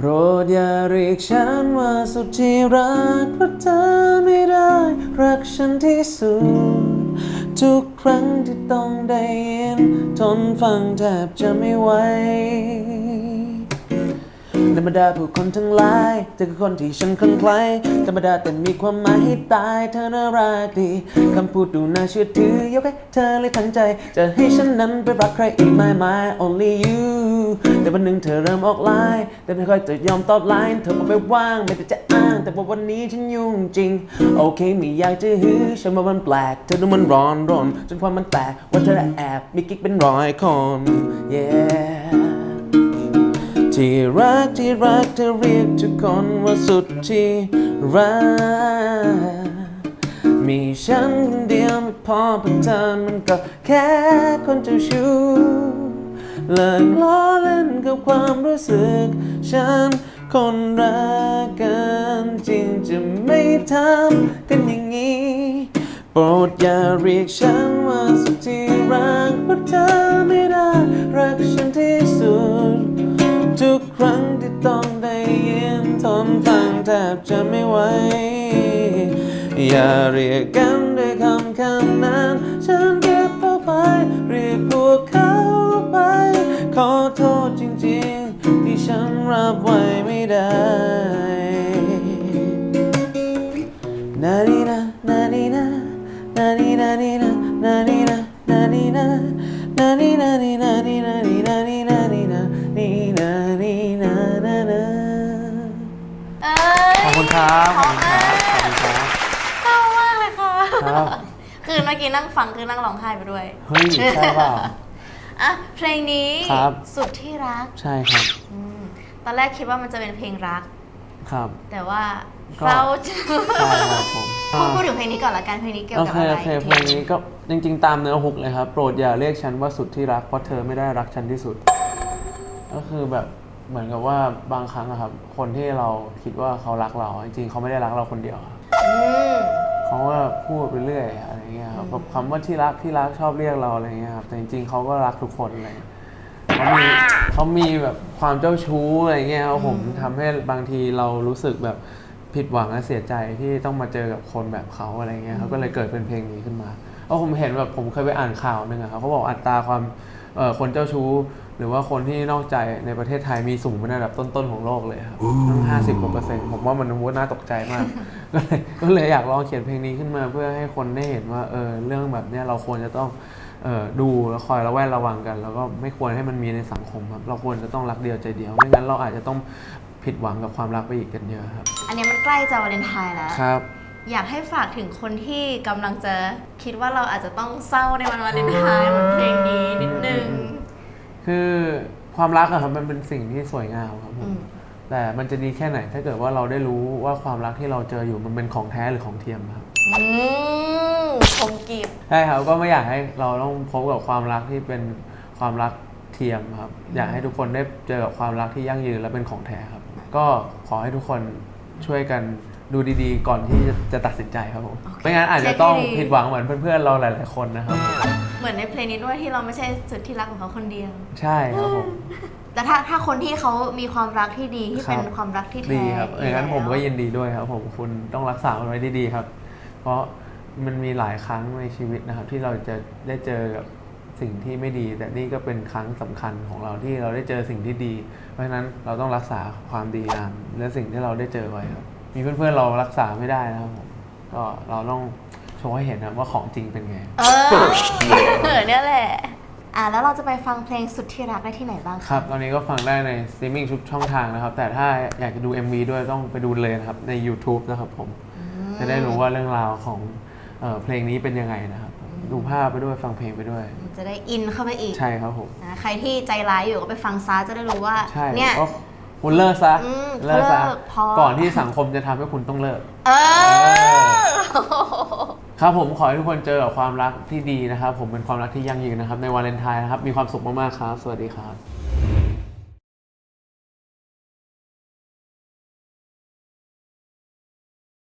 โปรดอย่าเรียกฉันว่าสุดที่รักเพราะเธอไม่ได้ รักฉันที่สุด ทุกครั้งที่ต้องได้ยินทนฟังแทบจะไม่ไหวธรรมดาผู้คนทั้งหลายเธอคือคนที่ฉันคลั่งไคล้ธรรมดาแต่มีความหมายให้ตายเธอน่ารักดีคำพูดดูน่าเชื่อถือยกให้เธอเลยทั้งใจ จะให้ฉันนั้นไปรักใครอีกไม่ไม่ only you แต่วันหนึ่งเธอเริ่มออกไลน์แต่ไม่ค่อยจะยอมตอบไลน์เธอบอกไม่ว่างไม่ได้จะอ้าง แต่ว่าวันนี้ฉันยุ่งจริง โอเคไม่อยากจะฮือฉันว่ามันแปลก เธอดูมันร้อนรนจนความมันแตกว่าเธอแอบมีกิ๊กเป็นร้อยคน yeah ที่รักที่รักเธอเรียกทุกคนว่าสุดที่รัก มีฉันคนเดียวไม่พอเพราะเธอมันก็แค่คนเจ้าชู้ เลิกล้อเล่นกับความรู้สึก ฉันคนรักกันจริงจะไม่ทำกันอย่างนี้โปรดอย่าเรียกฉันว่าสุดที่รักเพราะเธอไม่ได้รักฉันที่สุด ทุกครั้งที่ต้องได้ยินทนฟังแทบจะไม่ไหวอย่าเรียกกันด้วยคำคำนั้น ฉันเก็บเอาไปเรียกพวก ขอโทษจริงๆ ที่ฉันรับไว้ไม่ได้นานีนานานีนานานีนานีนานานีนานานีนานานีนานีนานีนานีนานีนานีนานีนานีนานานาเอ้ยขอบคุณครับขอบคุณครับขอบคุณครับ เศร้ามากเลยค่ะ ครับ คือเมื่อกี้นั่งฟังคือนั่งร้องไห้ไปด้วย เฮ้ยใช่เปล่า อะเพลงนี้ครับ สุดที่รักใช่ครับอืมตอนแรกคิดว่ามันจะเป็นเพลงรัก ครับ แต่ว่าก็เศร้าจังใช่ครับผมพูดพูดถึงเพลงนี้ก่อนละกันเพลงนี้เกี่ยวโอกับเคอะไรโอเคเพลงนี้ก็จริง ๆ ตามเนื้อฮุกเลยครับ โปรดอย่าเรียกฉันว่าสุดที่รักเพราะเธอไม่ได้รักฉันที่สุด ก็คือแบบเหมือนกับว่าบางครั้งอะครับ คนที่เราคิดว่าเขารักเรา จริงๆเขาไม่ได้รักเราคนเดียวครับอืม เขาก็พูดไปเรื่อยอะไรเงี้ยครับแบบคำว่าที่รักที่รักชอบเรียกเราอะไรเงี้ยครับแต่จริงๆเขาก็รักทุกคนอะไรเงี้ยเขามีเขามีแบบความเจ้าชู้อะไรเงี้ยครับผมทำให้บางทีเรารู้สึกแบบผิดหวังและเสียใจที่ต้องมาเจอกับคนแบบเขาอะไรเงี้ยเขาก็เลยเกิดเป็นเพลงนี้ขึ้นมาเพราะผมเห็นแบบผมเคยไปอ่านข่าวหนึ่งอะครับเขาบอกอัตราความเอ่อคนเจ้าชู้ หรือว่าคนที่นอกใจในประเทศไทยมีสูงเป็นอันดับต้นๆของโลกเลยครับตั้งห้าสิบกว่าเปอร์เซ็นต์ผมว่ามันว่าน่าตกใจมาก ก็เลยก็เลยอยากลองเขียนเพลงนี้ขึ้นมาเพื่อให้คนได้เห็นว่าเออเรื่องแบบเนี้ยเราควรจะต้องเออดูแล้วคอยระแวดระวังกัน แล้วก็ไม่ควรให้มันมีในสังคมครับเราควรจะต้องรักเดียวใจเดียวไม่งั้นเราอาจจะต้องผิดหวังกับความรักไปอีกกันเยอะครับ อันนี้มันใกล้จะวาเลนไทน์แล้ว ครับ อยากให้ฝากถึงคนที่กำลังจะคิดว่าเราอาจจะต้องเศร้าในวันวาเลนไทน์เหมือนเพลงนี้นิดนึง คือความรักอะครับมันเป็นสิ่งที่สวยงามครับผอืมมแต่มันจะดีแค่ไหนถ้าเกิดว่าเราได้รู้ว่าความรักที่เราเจออยู่มันเป็นของแท้หรือของเทียมครับอืมคมกริบใช่ครับก็ไม่อยากให้เราต้องพบกับความรักที่เป็นความรักเทียมครับ อยากให้ทุกคนได้เจอกับความรักที่ยั่งยืนและเป็นของแท้ครับ ก็ขอให้ทุกคนช่วยกัน ดูดีๆ ก่อนที่จะตัดสินใจครับผมโอเคไม่งั้นอาจจะต้องผิดหวังเหมือนเพื่อนๆเราหลายๆคนนะครับเหมือนในเพลงนี้ด้วยที่เราไม่ใช่สุดที่รักของเขาคนเดียว ใช่ครับผม แต่ถ้าถ้าคนที่เขามีความรักที่ดีที่ครับเป็นความรักที่แท้ดีครับอย่างนั้นผมก็อยู่ยินดีด้วยครับ ผมคุณต้องรักษามันไว้ดีๆครับ เพราะมันมีหลายครั้งในชีวิตนะครับ ที่เราจะได้เจอกับสิ่งที่ไม่ดี แต่นี่ก็เป็นครั้งสำคัญของเราที่เราได้เจอสิ่งที่ดี เพราะฉะนั้นเราต้องรักษาความดีงามและสิ่งที่เราได้เจอไว้ครับ มีเพื่อนๆเรารักษาไม่ได้นะครับผมก็เราต้องโชว์ให้เห็นนะว่าของจริงเป็นไงเออเนี่ยแหละ อะแล้วเราจะไปฟังเพลงสุดที่รักได้ที่ไหนบ้างครับ ตอนนี้ก็ฟังได้ในสตรีมมิ่งทุกช่องทางนะครับ แต่ถ้าอยากจะดู MV ด้วยต้องไปดูเลยนะครับ ใน YouTube นะครับผม จะได้รู้ว่าเรื่องราวของเอ่อเพลงนี้เป็นยังไงนะครับดูภาพไปด้วยฟังเพลงไปด้วย จะได้อินเข้าไปอีกใช่ครับผม นะใครที่ใจร้ายอยู่ก็ไปฟังซาจะได้รู้ว่า ใช่เนี่ย ก็ คุณเลิกซะอืมเลิกซะเลิกพอ ก่อนที่สังคมจะทำให้คุณต้องเลิก เออ ครับผมขอให้ทุกคนเจอกับความรักที่ดีนะครับ ผมเป็นความรักที่ยั่งยืนนะครับ ในวาเลนไทน์นะครับ มีความสุขมากๆครับ สวัสดีครับ